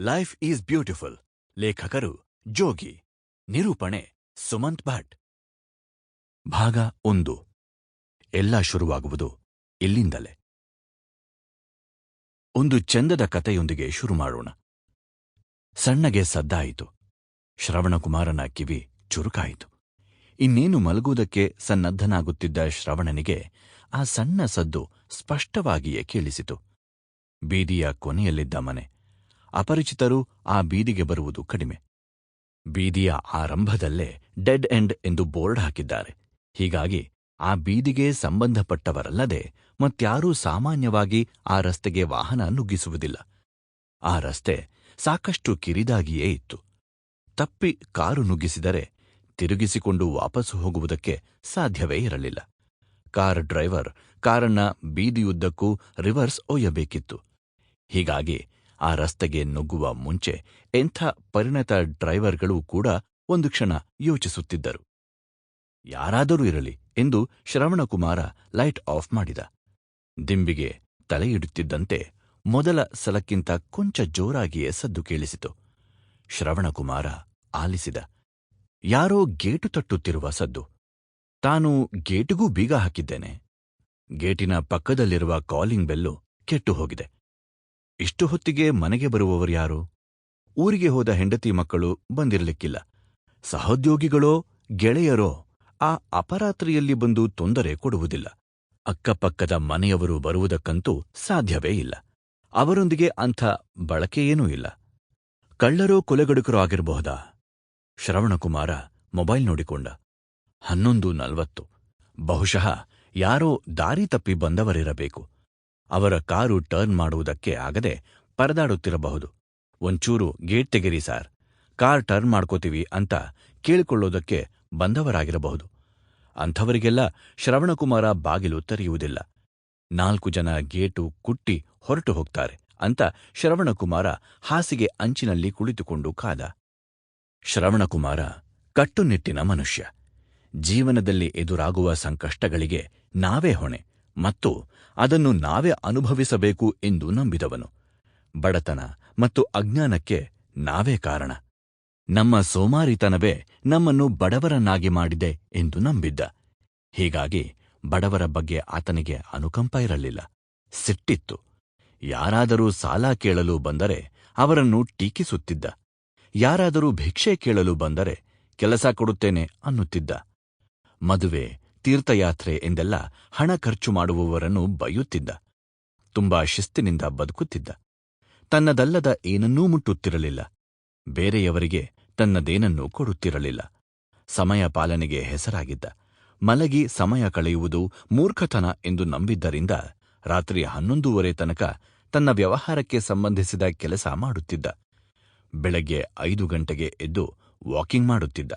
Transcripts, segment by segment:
Life is beautiful ಲೇಖಕರು ಜೋಗಿ, ನಿರೂಪಣೆ ಸುಮಂತ್ ಭಟ್. ಭಾಗ ಒಂದು. ಎಲ್ಲ ಶುರುವಾಗುವುದು ಇಲ್ಲಿಂದಲೇ. ಒಂದು ಚಂದದ ಕಥೆಯೊಂದಿಗೆ ಶುರು ಮಾಡೋಣ. ಸಣ್ಣಗೆ ಸದ್ದಾಯಿತು. ಶ್ರವಣಕುಮಾರನ ಕಿವಿ ಚುರುಕಾಯಿತು. ಇನ್ನೇನು ಮಲಗುವುದಕ್ಕೆ ಸನ್ನದ್ಧನಾಗುತ್ತಿದ್ದ ಶ್ರವಣನಿಗೆ ಆ ಸಣ್ಣ ಸದ್ದು ಸ್ಪಷ್ಟವಾಗಿಯೇ ಕೇಳಿಸಿತು. ಬೀದಿಯ ಕೊನೆಯಲ್ಲಿದ್ದ ಮನೆ. ಅಪರಿಚಿತರು ಆ ಬೀದಿಗೆ ಬರುವುದು ಕಡಿಮೆ. ಬೀದಿಯ ಆರಂಭದಲ್ಲೇ ಡೆಡ್ ಎಂಡ್ ಎಂದು ಬೋರ್ಡ್ ಹಾಕಿದ್ದಾರೆ. ಹೀಗಾಗಿ ಆ ಬೀದಿಗೆ ಸಂಬಂಧಪಟ್ಟವರಲ್ಲದೆ ಮತ್ಯಾರೂ ಸಾಮಾನ್ಯವಾಗಿ ಆ ರಸ್ತೆಗೆ ವಾಹನ ನುಗ್ಗಿಸುವುದಿಲ್ಲ. ಆ ರಸ್ತೆ ಸಾಕಷ್ಟು ಕಿರಿದಾಗಿಯೇ ಇತ್ತು. ತಪ್ಪಿ ಕಾರು ನುಗ್ಗಿಸಿದರೆ ತಿರುಗಿಸಿಕೊಂಡು ವಾಪಸ್ಸು ಹೋಗುವುದಕ್ಕೆ ಸಾಧ್ಯವೇ ಇರಲಿಲ್ಲ. ಕಾರ್ ಡ್ರೈವರ್ ಕಾರನ್ನ ಬೀದಿಯುದ್ದಕ್ಕೂ ರಿವರ್ಸ್ ಒಯ್ಯಬೇಕಿತ್ತು. ಹೀಗಾಗಿ ಆ ರಸ್ತೆಗೆ ನುಗ್ಗುವ ಮುಂಚೆ ಎಂಥ ಪರಿಣತ ಡ್ರೈವರ್ಗಳೂ ಕೂಡ ಒಂದು ಕ್ಷಣ ಯೋಚಿಸುತ್ತಿದ್ದರು. ಯಾರಾದರೂ ಇರಲಿ ಎಂದು ಶ್ರವಣಕುಮಾರ ಲೈಟ್ ಆಫ್ ಮಾಡಿದ. ದಿಂಬಿಗೆ ತಲೆಯಿಡುತ್ತಿದ್ದಂತೆ ಮೊದಲ ಸಲಕ್ಕಿಂತ ಕೊಂಚ ಜೋರಾಗಿಯೇ ಸದ್ದು ಕೇಳಿಸಿತು. ಶ್ರವಣಕುಮಾರ ಆಲಿಸಿದ, ಯಾರೋ ಗೇಟು ತಟ್ಟುತ್ತಿರುವ ಸದ್ದು. ತಾನು ಗೇಟಿಗೂ ಬೀಗ ಹಾಕಿದ್ದೇನೆ. ಗೇಟಿನ ಪಕ್ಕದಲ್ಲಿರುವ ಕಾಲಿಂಗ್ ಬೆಲ್ಲು ಕೆಟ್ಟು ಹೋಗಿದೆ. ಇಷ್ಟು ಹೊತ್ತಿಗೆ ಮನೆಗೆ ಬರುವವರ್ಯಾರು ಊರಿಗೆ ಹೋದ ಹೆಂಡತಿ ಮಕ್ಕಳು ಬಂದಿರಲಿಕ್ಕಿಲ್ಲ. ಸಹೋದ್ಯೋಗಿಗಳೋ, ಗೆಳೆಯರೋ, ಆ ಅಪರಾತ್ರಿಯಲ್ಲಿ ಬಂದು ತೊಂದರೆ ಕೊಡುವುದಿಲ್ಲ. ಅಕ್ಕಪಕ್ಕದ ಮನೆಯವರು ಬರುವುದಕ್ಕಂತೂ ಸಾಧ್ಯವೇ ಇಲ್ಲ. ಅವರೊಂದಿಗೆ ಅಂಥ ಬಳಕೆಯೇನೂ ಇಲ್ಲ. ಕಳ್ಳರೋ, ಕೊಲೆಗಡುಕರೋ ಆಗಿರಬಹುದಾ? ಶ್ರವಣಕುಮಾರ ಮೊಬೈಲ್ ನೋಡಿಕೊಂಡ. ಹನ್ನೊಂದು ನಲ್ವತ್ತು. ಬಹುಶಃ ಯಾರೋ ದಾರಿ ತಪ್ಪಿ ಬಂದವರಿರಬೇಕು. ಅವರ ಕಾರು ಟರ್ನ್ ಮಾಡುವುದಕ್ಕೆ ಆಗದೆ ಪರದಾಡುತ್ತಿರಬಹುದು. ಒಂಚೂರು ಗೇಟ್ ತೆಗೆರಿ ಸಾರ್. ಕಾರ್ ಟರ್ನ್ ಮಾಡ್ಕೋತೀವಿ ಅಂತ ಕೇಳಿಕೊಳ್ಳೋದಕ್ಕೆ ಬಂದವರಾಗಿರಬಹುದು. ಅಂಥವರಿಗೆಲ್ಲ ಶ್ರವಣಕುಮಾರ ಬಾಗಿಲು ತೆರೆಯುವುದಿಲ್ಲ. ನಾಲ್ಕು ಜನ ಗೇಟು ಕುಟ್ಟಿ ಹೊರಟು ಹೋಗ್ತಾರೆ ಅಂತ ಶ್ರವಣಕುಮಾರ ಹಾಸಿಗೆ ಅಂಚಿನಲ್ಲಿ ಕುಳಿತುಕೊಂಡು ಕಾದ. ಶ್ರವಣಕುಮಾರ ಕಟ್ಟುನಿಟ್ಟಿನ ಮನುಷ್ಯ. ಜೀವನದಲ್ಲಿ ಎದುರಾಗುವ ಸಂಕಷ್ಟಗಳಿಗೆ ನಾವೇ ಹೊಣೆ. ಮತ್ತು ಅದನ್ನು ನಾವೇ ಅನುಭವಿಸಬೇಕು ಎಂದು ನಂಬಿದವನು. ಬಡತನ ಮತ್ತು ಅಜ್ಞಾನಕ್ಕೆ ನಾವೇ ಕಾರಣ. ನಮ್ಮ ಸೋಮಾರಿತನವೇ ನಮ್ಮನ್ನು ಬಡವರನ್ನಾಗಿ ಮಾಡಿದೆ ಎಂದು ನಂಬಿದ್ದ. ಹೀಗಾಗಿ ಬಡವರ ಬಗ್ಗೆ ಆತನಿಗೆ ಅನುಕಂಪ ಇರಲಿಲ್ಲ. ಸಿಟ್ಟಿತ್ತು. ಯಾರಾದರೂ ಸಾಲ ಕೇಳಲು ಬಂದರೆ ಅವರನ್ನು ಟೀಕಿಸುತ್ತಿದ್ದ. ಯಾರಾದರೂ ಭಿಕ್ಷೆ ಕೇಳಲು ಬಂದರೆ ಕೆಲಸ ಕೊಡುತ್ತೇನೆ ಅನ್ನುತ್ತಿದ್ದ. ಮದುವೆ ತೀರ್ಥಯಾತ್ರೆ ಎಂದೆಲ್ಲ ಹಣ ಖರ್ಚು ಮಾಡುವವರನ್ನು ಬೈಯುತ್ತಿದ್ದ ತುಂಬಾ ಶಿಸ್ತಿನಿಂದ ಬದುಕುತ್ತಿದ್ದ. ತನ್ನದಲ್ಲದ ಏನನ್ನೂ ಮುಟ್ಟುತ್ತಿರಲಿಲ್ಲ. ಬೇರೆಯವರಿಗೆ ತನ್ನದೇನನ್ನೂ ಕೊಡುತ್ತಿರಲಿಲ್ಲ. ಸಮಯ ಪಾಲನೆಗೆ ಹೆಸರಾಗಿದ್ದ. ಮಲಗಿ ಸಮಯ ಕಳೆಯುವುದು ಮೂರ್ಖತನ ಎಂದು ನಂಬಿದ್ದರಿಂದ ರಾತ್ರಿ ಹನ್ನೊಂದೂವರೆ ತನಕ ತನ್ನ ವ್ಯವಹಾರಕ್ಕೆ ಸಂಬಂಧಿಸಿದ ಕೆಲಸ ಮಾಡುತ್ತಿದ್ದ. ಬೆಳಗ್ಗೆ ಐದು ಗಂಟೆಗೆ ಎದ್ದು ವಾಕಿಂಗ್ ಮಾಡುತ್ತಿದ್ದ.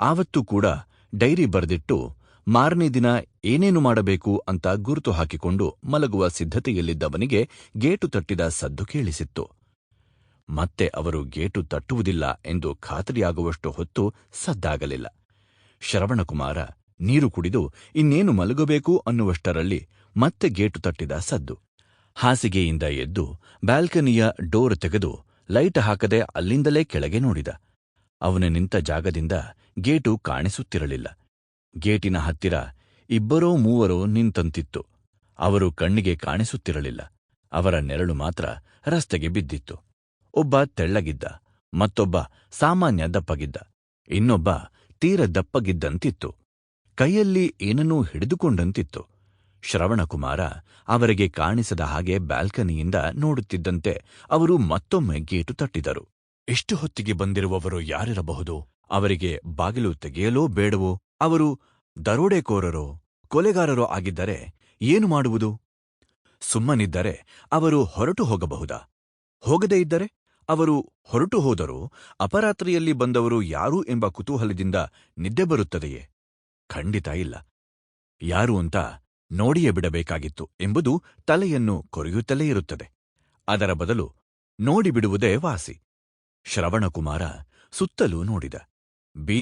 ಆವತ್ತು ಕೂಡ ಡೈರಿ ಬರೆದಿಟ್ಟು ಮಾರನೇ ದಿನ ಏನೇನು ಮಾಡಬೇಕು ಅಂತ ಗುರುತು ಹಾಕಿಕೊಂಡು ಮಲಗುವ ಸಿದ್ಧತೆಯಲ್ಲಿದ್ದವನಿಗೆ ಗೇಟು ತಟ್ಟಿದ ಸದ್ದು ಕೇಳಿಸಿತ್ತು. ಮತ್ತೆ ಅವರು ಗೇಟು ತಟ್ಟುವುದಿಲ್ಲ ಎಂದು ಖಾತರಿಯಾಗುವಷ್ಟು ಹೊತ್ತು ಸದ್ದಾಗಲಿಲ್ಲ. ಶ್ರವಣಕುಮಾರ, ನೀರು ಕುಡಿದು ಇನ್ನೇನು ಮಲಗಬೇಕು ಅನ್ನುವಷ್ಟರಲ್ಲಿ ಮತ್ತೆ ಗೇಟು ತಟ್ಟಿದ ಸದ್ದು. ಹಾಸಿಗೆಯಿಂದ ಎದ್ದು ಬ್ಯಾಲ್ಕನಿಯ ಡೋರ್ ತೆಗೆದು ಲೈಟ್ ಹಾಕದೆ ಅಲ್ಲಿಂದಲೇ ಕೆಳಗೆ ನೋಡಿದ. ಅವನು ನಿಂತ ಜಾಗದಿಂದ ಗೇಟು ಕಾಣಿಸುತ್ತಿರಲಿಲ್ಲ. ಗೇಟಿನ ಹತ್ತಿರ ಇಬ್ಬರೋ ಮೂವರೋ ನಿಂತಂತಿತ್ತು. ಅವರು ಕಣ್ಣಿಗೆ ಕಾಣಿಸುತ್ತಿರಲಿಲ್ಲ. ಅವರ ನೆರಳು ಮಾತ್ರ ರಸ್ತೆಗೆ ಬಿದ್ದಿತ್ತು. ಒಬ್ಬ ತೆಳ್ಳಗಿದ್ದ, ಮತ್ತೊಬ್ಬ ಸಾಮಾನ್ಯ ದಪ್ಪಗಿದ್ದ, ಇನ್ನೊಬ್ಬ ತೀರ ದಪ್ಪಗಿದ್ದಂತಿತ್ತು. ಕೈಯಲ್ಲಿ ಏನನ್ನೂ ಹಿಡಿದುಕೊಂಡಂತಿತ್ತು. ಶ್ರವಣಕುಮಾರ ಅವರಿಗೆ ಕಾಣಿಸದ ಹಾಗೆ ಬ್ಯಾಲ್ಕನಿಯಿಂದ ನೋಡುತ್ತಿದ್ದಂತೆ ಅವರು ಮತ್ತೊಮ್ಮೆ ಗೇಟು ತಟ್ಟಿದರು. ಎಷ್ಟು ಹೊತ್ತಿಗೆ ಬಂದಿರುವವರು ಯಾರಿರಬಹುದು? ಅವರಿಗೆ ಬಾಗಿಲು ತೆಗೆಯಲೋ ಬೇಡವೋ? ಅವರು ದರೋಡೆಕೋರರೋ, ಕೊಲೆಗಾರರೋ ಆಗಿದ್ದರೆ ಏನು ಮಾಡುವುದು? ಸುಮ್ಮನಿದ್ದರೆ ಅವರು ಹೊರಟು ಹೋಗಬಹುದಾ? ಹೋಗದೇ ಇದ್ದರೆ ಅವರು ಹೊರಟು ಹೋದರೂ ಅಪರಾತ್ರಿಯಲ್ಲಿ ಬಂದವರು ಯಾರು ಎಂಬ ಕುತೂಹಲದಿಂದ ನಿದ್ದೆ ಬರುತ್ತದೆಯೇ? ಖಂಡಿತ ಇಲ್ಲ. ಯಾರು ಅಂತ ನೋಡಿಯೇ ಬಿಡಬೇಕಾಗಿತ್ತು ಎಂಬುದು ತಲೆಯನ್ನು ಕೊರೆಯುತ್ತಲೇ ಇರುತ್ತದೆ. ಅದರ ಬದಲು ನೋಡಿಬಿಡುವುದೇ ವಾಸಿ. ಶ್ರವಣಕುಮಾರ ಸುತ್ತಲೂ ನೋಡಿದ. ಬಿ